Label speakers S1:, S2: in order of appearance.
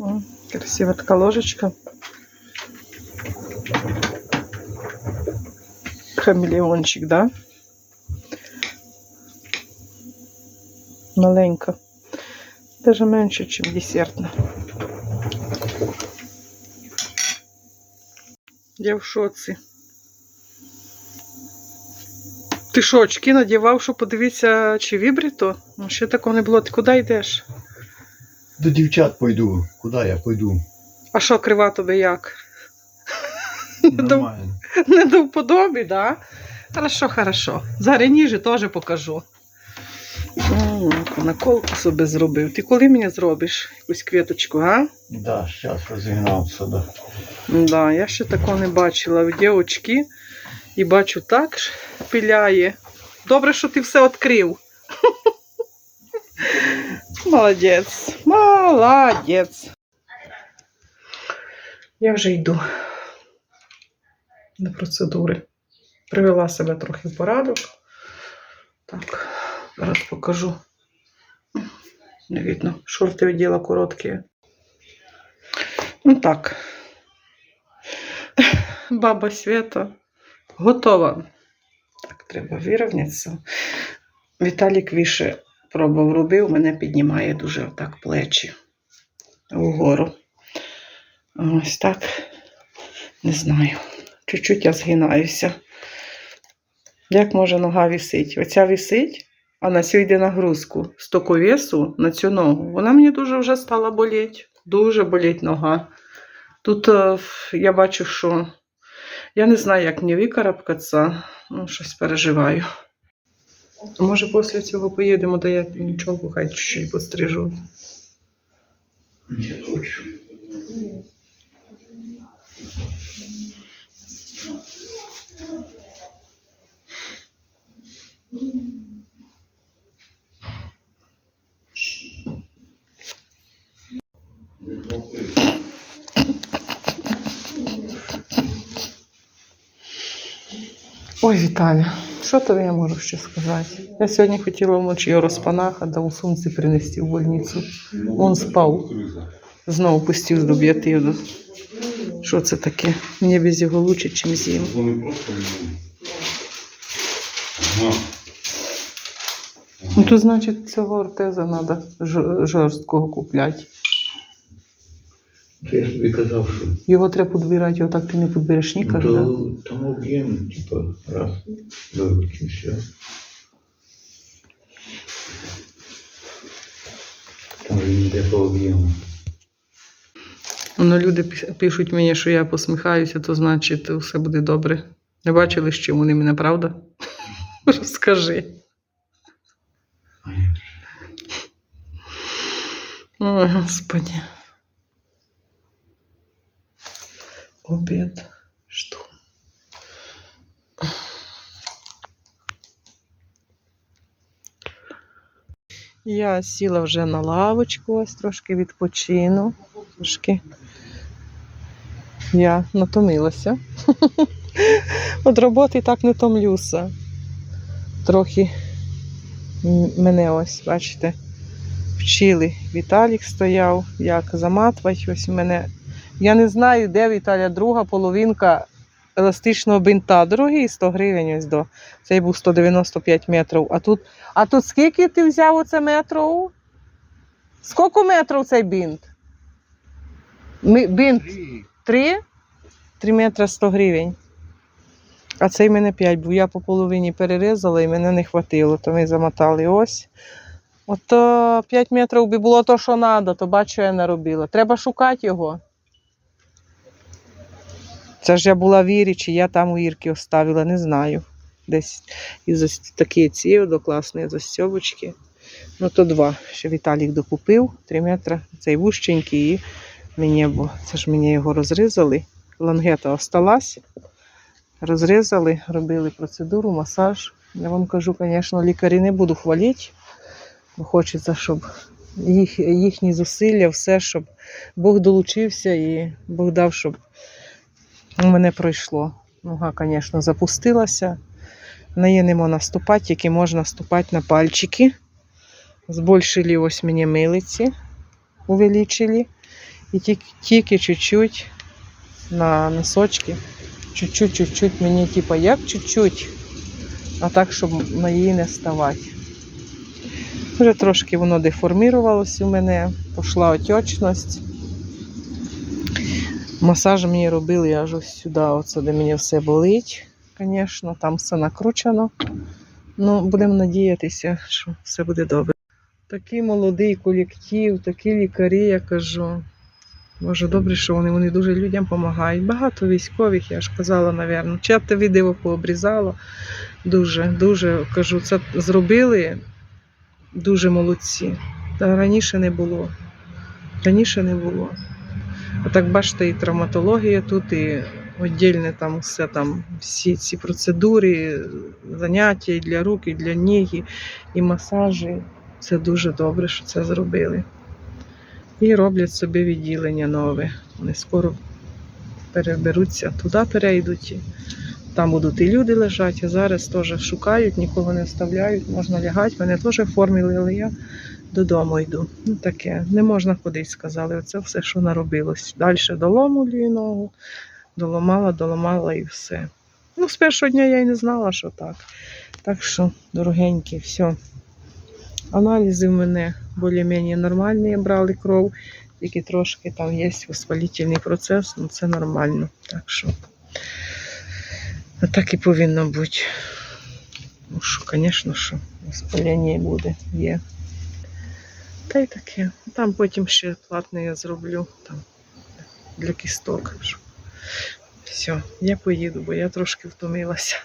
S1: М, Красива така ложечка. Хамелеончик, да? Маленька. Даже менше, ніж десертна. Я в шоці. Ти що, очки надівав, щоб подивитися, чи вібрито? Ну, ще такого не було. Ти куди йдеш?
S2: До дівчат пойду. Куди я пойду?
S1: А що, крива тобі як?
S2: Нормально.
S1: Не до вподобі, да? Хорошо, хорошо. Зараз ніже теж покажу. Яку Наколку собі зробив. Ти коли мені зробиш якусь квіточку, а?
S2: Да, зараз розігнався, да.
S1: Да, я ще такого не бачила. Вдє очки і бачу так ж пиляє. Добре, що ти все відкрив. Молодець. Молодець. Я вже йду до процедури. Привела себе трохи в порядок. Так, зараз покажу. Не видно. Шорти оділа короткі. Ну так. Баба Свята готова. Так, треба вирівнятися. Віталік віше пробував робив, мене піднімає дуже отак плечі вгору. Ось так. Не знаю. Чуть-чуть я згинаюся. Як може нога вісить? Оця вісить, а на цю йде нагрузку. Стоку весу на цю ногу. Вона мені дуже вже стала боліти. Дуже болить нога. Тут е, я бачу, що я не знаю, як мені викарабкатися. Ну, щось переживаю. Може, після цього поїдемо, де я нічого, хай чуть-чуть пострижу.
S2: Не хочу.
S1: Ой, Віталя, що тобі я можу ще сказати? Я сьогодні хотіла вночі його розпанахати, да у сумці принести в больницю. Он спав. Знову пустив до б'ятиву. Що це таке? Мені без його лучше, ніж з
S3: Ага.
S1: Ну, то значить, цього ортеза треба жорсткого купляти.
S2: То я тобі казав, що
S1: Його треба підбирати, його так ти не підбереш ніколи. да?
S2: то, там об'єм, типа, раз, вилучив, все. Там він йде по об'єму.
S1: Ну, люди пишуть мені, що я посміхаюся, то значить все буде добре. Не бачили, з чим вони мене, правда? Розкажи. Ой, Господи. Обід. Що? Я сіла вже на лавочку, ось трошки відпочину. Трошки. Я натомилася. От роботи і так не томлюся. Трохи мене ось, бачите, вчили. Віталік стояв, як заматвать. Ось у мене. Я не знаю, де Віталя друга половинка еластичного бинта. Дорогий 100 гривень ось до. Цей був 195 метрів. А тут, а тут скільки ти взяв оце метрів? Скільки метрів цей бинт? Ми, бинт Три? Три метри 100 гривень. А цей мене 5 був. Я по половині перерізала і мене не хватило, то ми замотали ось. Ото 5 метрів би було то, що треба, то бачу, я не робила. Треба шукати його. Це ж я була в Ірі, чи я там у Ірки оставила, не знаю. Десь із такі ці до класні застьобочки. Ну, то два. Ще Віталік докупив 3 метри. Цей вущенький і мені, бо це ж мені його розрізали. Лангета осталась. Розрізали, робили процедуру, масаж. Я вам кажу, звісно, лікарі не буду хвалити, бо хочеться, щоб їх, їхні зусилля, все, щоб Бог долучився і Бог дав, щоб у мене пройшло. Нога, звісно, запустилася. На неї не можна наступати, тільки можна ступати на пальчики. Збольшили ось мені милиці, увеличили. І тільки, тільки чуть-чуть на носочки. Чуть-чуть, чуть-чуть мені, типу, як чуть-чуть, а так, щоб на її не ставати. Вже трошки воно деформірувалося у мене, пішла отечність. Масаж мені робили аж ось сюди, оце де мені все болить, звісно, там все накручено. Ну, будемо надіятися, що все буде добре. Такий молодий колектив, такі лікарі, я кажу. Боже, добре, що вони, вони дуже людям допомагають. Багато військових, я ж казала, напевно. Чата відео пообрізала. Дуже, дуже кажу, це зробили дуже молодці. Та раніше не було. Раніше не було. А так бачите, і травматологія тут, і віддільне там все там, всі ці процедури, заняття і для рук, і для ніг, і- масажі. Це дуже добре, що це зробили. І роблять собі відділення нове. Вони скоро переберуться, туди перейдуть. Там будуть і люди лежати, а зараз теж шукають, нікого не вставляють, можна лягати. Мене теж оформили, але я додому йду. Ну таке, не можна ходити, сказали. Оце все, що наробилось. Далі доломлюю ногу, доламала, доламала і все. Ну, з першого дня я й не знала, що так. Так що, дорогенькі, все. Аналізи в мене більш-менш нормальні, брали кров, тільки трошки там є воспалительний процес, ну це нормально. Так що а так і повинно бути. Ну що, звісно, що воспалення буде, є. Та й таке. Там потім ще платне я зроблю там, для кісток. Все, я поїду, бо я трошки втомилася.